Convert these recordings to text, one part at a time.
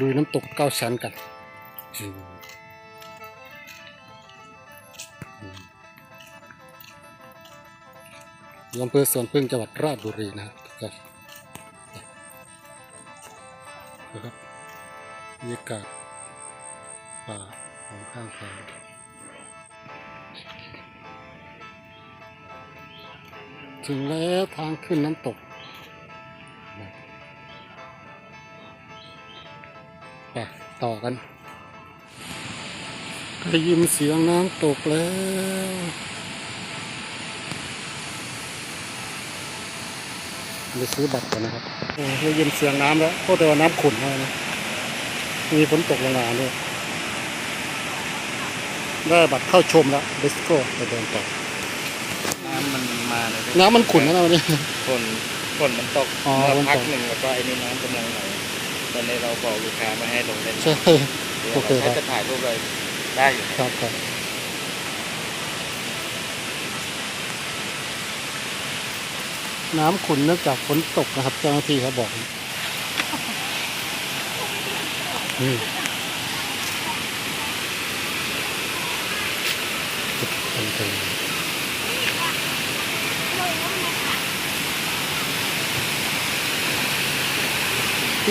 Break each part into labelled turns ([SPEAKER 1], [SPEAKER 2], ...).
[SPEAKER 1] ลุยน้ำตกเก้าชั้นกันอำเภอสวนพึ่งจังหวัดราชบุรีนะครับนะครับบรรยากาศป่าของข้างทางถึงแล้วทางขึ้นน้ำตก ไปต่อกันได้ยินเสียงน้ำตกแล้วไปซื้อบัตรก่อนนะครับโอ้ได้ยินเสียงน้ำแล้วโคตรว่าน้ำขุ่นมากนะมีฝนตกลงมาด้วยได้บัตรเข้าชมแล้วเดสโก้ไปเดินต่อ
[SPEAKER 2] น้ำมันมาเลย
[SPEAKER 1] น้ำมันขุ่นนะวันนี้
[SPEAKER 2] ฝนฝนมันตก
[SPEAKER 1] อ๋อ
[SPEAKER 2] มา
[SPEAKER 1] ฝนตก
[SPEAKER 2] พักหนึ่งแล้วก็ไอ้นี่น้ำกำลังไหล ตอนนี้เราบอกลูกค้าไม่ให้ลงเล่น
[SPEAKER 1] ใช่
[SPEAKER 2] เดี๋ยว
[SPEAKER 1] โอเคครับ
[SPEAKER 2] เราแค่จะถ่ายรูปเลยได้อยู่
[SPEAKER 1] ครับครับน้ำขุ่นเนื่องจากฝนตกนะครับ เจ้าหน้าที่เขาบอกนี่จุดบันเทิ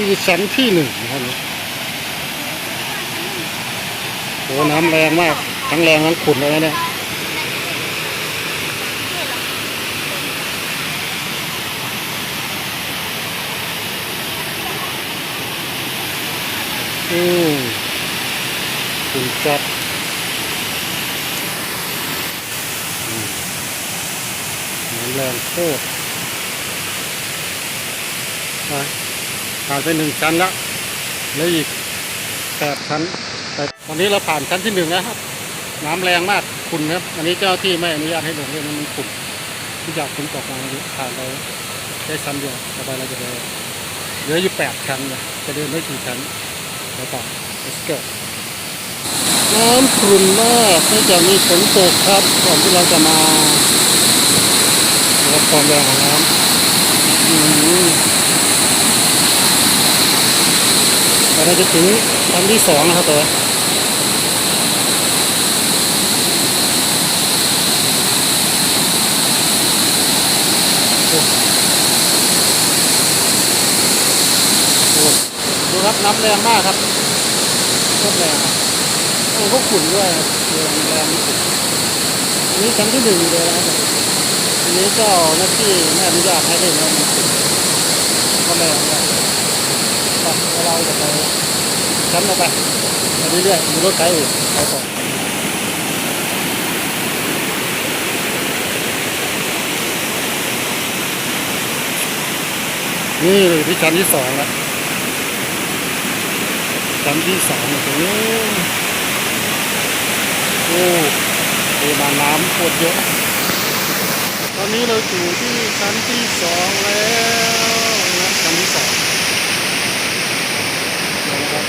[SPEAKER 1] งที่ชั้นที่หนึ่งนะครับโอ้น้ำแรงมากทั้งแรงทั้งขุ่นเลยนะเนี่ยอืมคุณจัดน้ำแรงโคตรไป ผ่านไปหนึ่งชั้นแล้วเหลืออีกแปดชั้นแต่ตอนนี้เราผ่านชั้นที่หนึ่งแล้วครับ น้ำแรงมากขุ่นครับอันนี้เจ้าที่ไม่อนุญาตให้ลงเล่นมันขุ่นที่จากฝนตกมาผ่านไปแค่ชั้นเดียวต่อไปเราจะไปเหลืออยู่แปดชั้นเลยจะเดินได้กี่ชั้นไปต่อ let's go น้ำขุ่นมากเนื่องจากมีฝนตกครับก่อนที่เราจะมาวัดความแรงของน้ำ อืมแต่เราจะถึงชั้นที่สองนะครับตัวโอ้ดูครับน้ำแรงมากครับโคตรแรงครับโอ้ก็ขุ่นด้วยครับแรงแรงขุ่นอันนี้ชั้นที่หนึ่งเลยนะครับอันนี้เจ้าหน้าที่ไม่อนุญาตให้เล่นนะมันขุ่นก็แรงมากไป เราจะไปชั้นต่อไปเรื่อยๆมีรถไกด์อยู่ไปต่อนี่เลยที่ชั้นที่สองแล้วชั้นที่สองตรงนี้โอ้ปริมาณน้ำโคตรเยอะ ตอนนี้เราอยู่ที่ชั้นที่สองแล้วนะชั้นที่สองเดี๋ยวนะครับ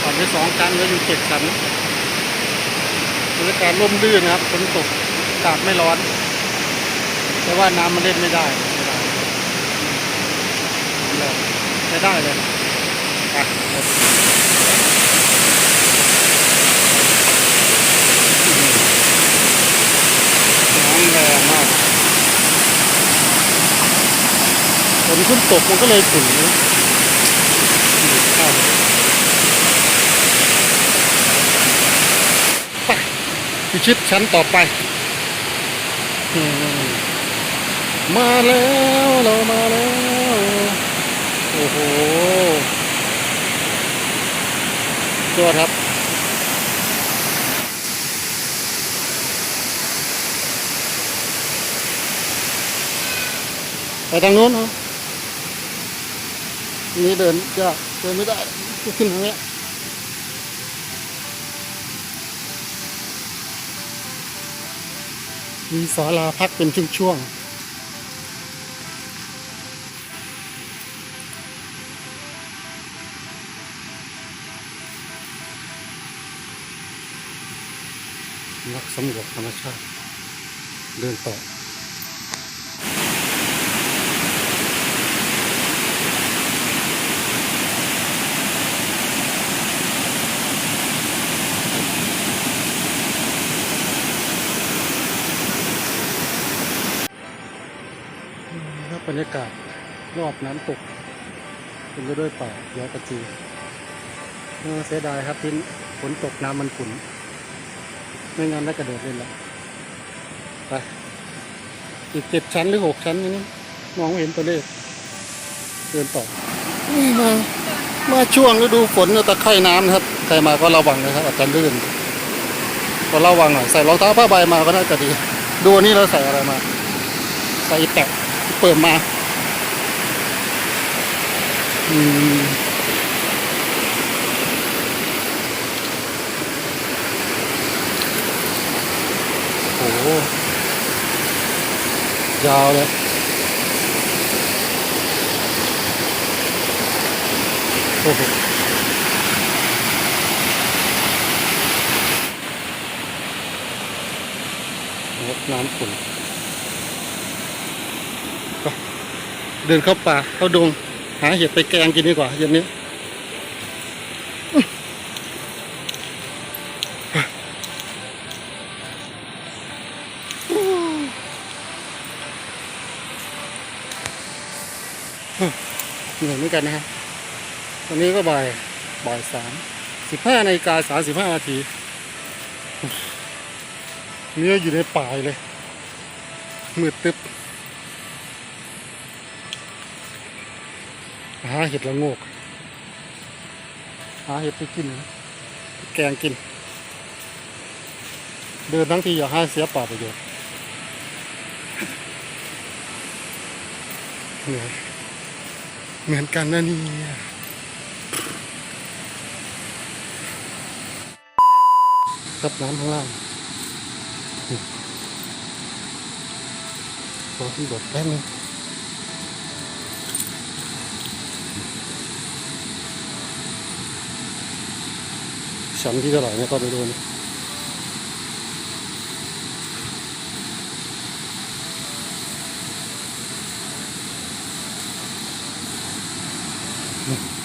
[SPEAKER 1] ผ่า นไปสองชั้นแล้วอยู่เจ็ดชั้นบรรยากาศร่มรื่นนะครับฝนตกอากาศไม่ร้อน แต่ว่าน้ำมันเล่นไม่ได้ไม่ได้ไม่ได้เลยอะน้ำแรงมากฝนขึ้นตกมันก็เลยขุ่นนะข้าวไป พิชิตชั้นต่อไป มาแล้วเรามาแล้ว โอ้โหตัวครับไปทางโน้นเหรอนี่เดินยากเดินไม่ได้ขึ้นทางเนี้ มีศาลาพักเป็นช่วงๆนักสำรวจธรรมชาติ เดินต่อ รรยากาศรอบน้ำตกเป็นไปด้วยป่าเขียกระจีเสียดายครับที่ฝนตกน้ำมันขุ่นไม่งั้นได้กระโดดเล่นละไปอีกเจ็ดชั้นหรือหกชั้นนี่มองไม่เห็นตัวเลขเดินต่อนี่มามาช่วงฤดูฝนตะไคร่น้ำนะครับใครมาก็ระวังนะครับ อาจจะลื่นก็ระวังหน่อยใส่รองเท้าผ้าใบมาก็น่าจะดี ดูนี่เราใส่อะไรมา ใส่แตะ เปิดมาอืมโอ้โหยาวเลยโอ้โหงดน้ำขุ่นไป เดินเข้าป่าเข้าดง หาเห็ดไปแกงกินดีกว่าเย็นนี้เหนื่อยเหมือนกันนะครับตอนนี้ก็บ่ายบ่ายสามสิบห้านาฬิกาสามสิบห้านาทีเนื้ออยู่ในป่าเลยมืดตึ๊บ หาเห็ดละโงกหาเห็ดไปกิน แกงกิน เดินทั้งทีอย่าให้เสียป่าประโยชน์เหนื่อยเหมือนกันนะนี่ยกับน้ำข้างล่างขอที่บดแป๊บนึง ชั้นที่เท่าไหร่เนี่ยก็ไปดูนะอืม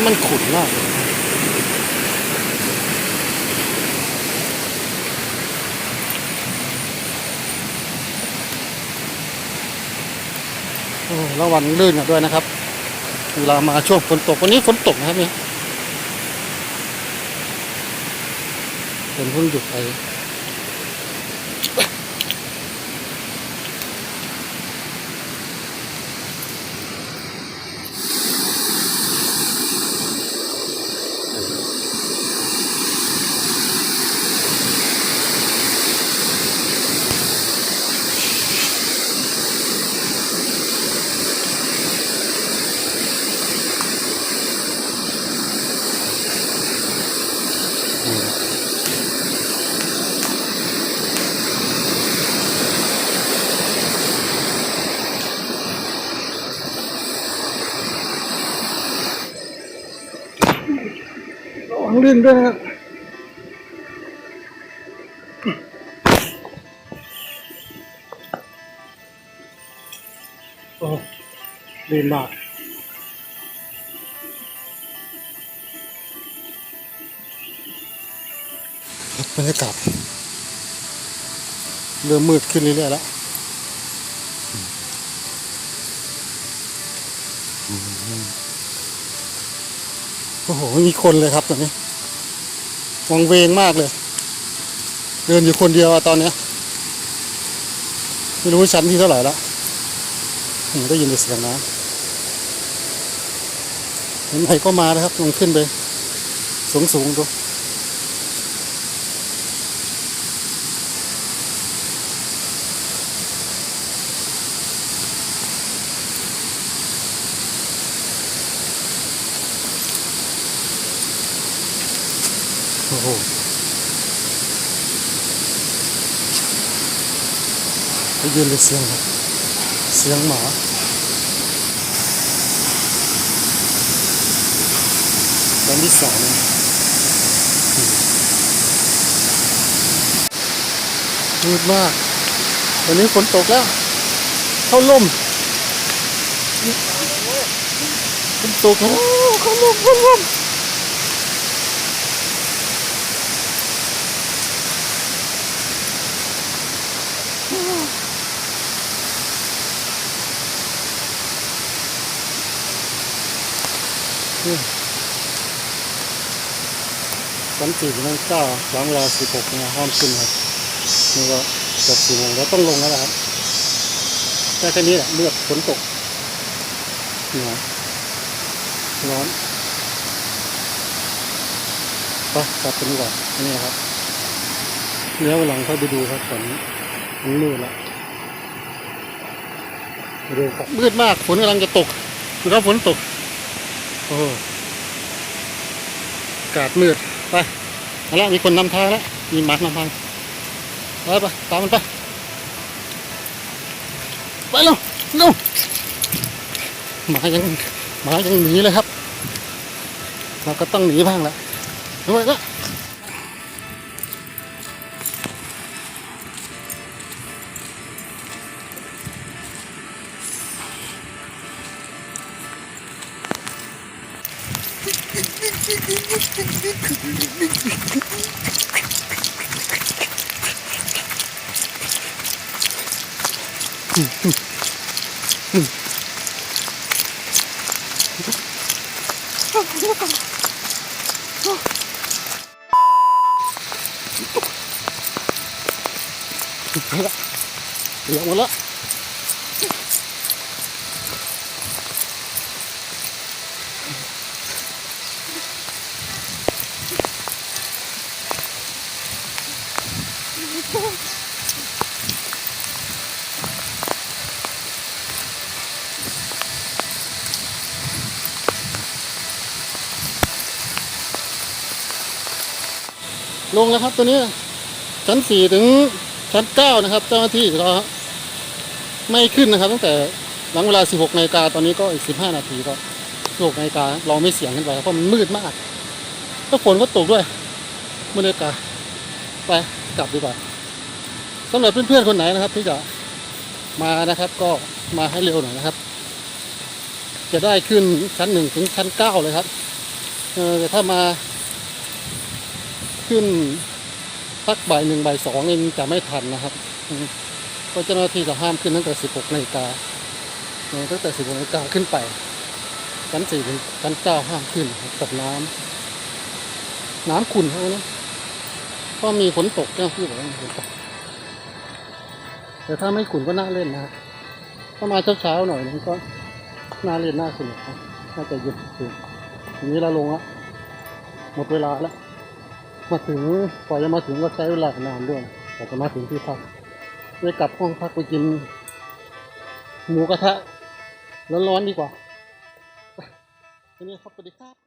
[SPEAKER 1] ำมันขุ่นมากระวังลื่นกันด้วยนะครับ เวลามาช่วงฝนตกวันนี้ฝนตกนะครับเนี่ยฝนเพิ่งหยุดไป ระวัง ลื่นด้วยนะครับโอ้ลื่นมากบรรยากาศเริ่มมืดขึ้นเรื่อยๆแล้วโอ้โหม่มีคนเลยครับตอนนี้ วังเวงมากเลย เดินอยู่คนเดียวอะตอนเนี้ยไม่รู้ชั้นที่เท่าไหร่แล้วผมได้ยินเสียงน้ำเห็นไหนก็มานะครับลองขึ้นไปสูงสูงดู ยืนเสียงเสียงหมาตอนที่สามมืดมาก วันนี้ฝนตกแล้ว เข้าลมฝนตกแล้วเข้าลมเข้าลม ชั้นสี่ชั้นเก้าหลังเวลาสิบหกนะห้ามขึ้นครับนี่ก็เกือบสี่โมงแล้วต้องลงแล้วนะครับแค่แค่นี้แหละเลือดฝนตกหนาวร้อนไปกลับกันดีกว่าอันนี่ครับเลี้ยวหลังค่อยไปดูครับตอนมันมืดแล้วดูครับมืดมากฝนกำลังจะตกดูครับฝนตก โอ้กาดมืด ไปเอาละมีคนนำทางแล้ว มีหมานำทางไปไปตามมันไป ไปเร็วเร็วหมายังหมายังหนีเลยครับ เราก็ต้องหนีบ้างแหละด้วยละ ไปละเดี๋ย ลงแล้วครับตัวนี้ ชั้นสี่ถึงชั้นเก้านะครับ เจ้าหน้าที่ก็ไม่ขึ้นนะครับตั้งแต่หลังเวลา 16นาฬิกาตอนนี้ก็อีก 15 นาทีก็16นาฬิกาเราไม่เสียงขึ้นไปเพราะมันมืดมากแล้วฝนก็ตกด้วยมืดนากาไปกลับดีกว่าสำหรับเพื่อนๆคนไหนนะครับ ที่จะมานะครับก็มาให้เร็วหน่อยนะครับ จะได้ขึ้นชั้นหนึ่งถึงชั้นเก้าเลยครับเออแต่ถ้ามา ขึ้นสักบ่ายหนึ่งบ่ายสองเองจะไม่ทันนะครับอืมเพราเจ้าหน้าที่จะห้ามขึ้นตั้งแต่สิบหกนาฬิกาตั้งแต่สิบหกนาฬิกาขึ้นไปชั้นสี่ถึงชั้นเก้าห้ามขึ้นครับกับน้ำน้ำขุ่นเท่านั้นนะเพรามีฝนตกเจ้าหน้าที่บอกว่ามีฝนตกแต่ถ้าไม่ขุ่นก็น่าเล่นนะถ้ามาเช้าๆหน่อยนึงก็น่าเล่นน่าสนุกน่าจะหยุดถึงนี้เราลงละหมดเวลาแล้ว มาถึงกว่าจะมาถึงก็ใช้เวลานานด้วยกว่าจะมาถึงที่พักไปกลับห้องพักไปกิน หมูกระทะร้อนๆดีกว่าทีนี้ครับสวัสดีครับ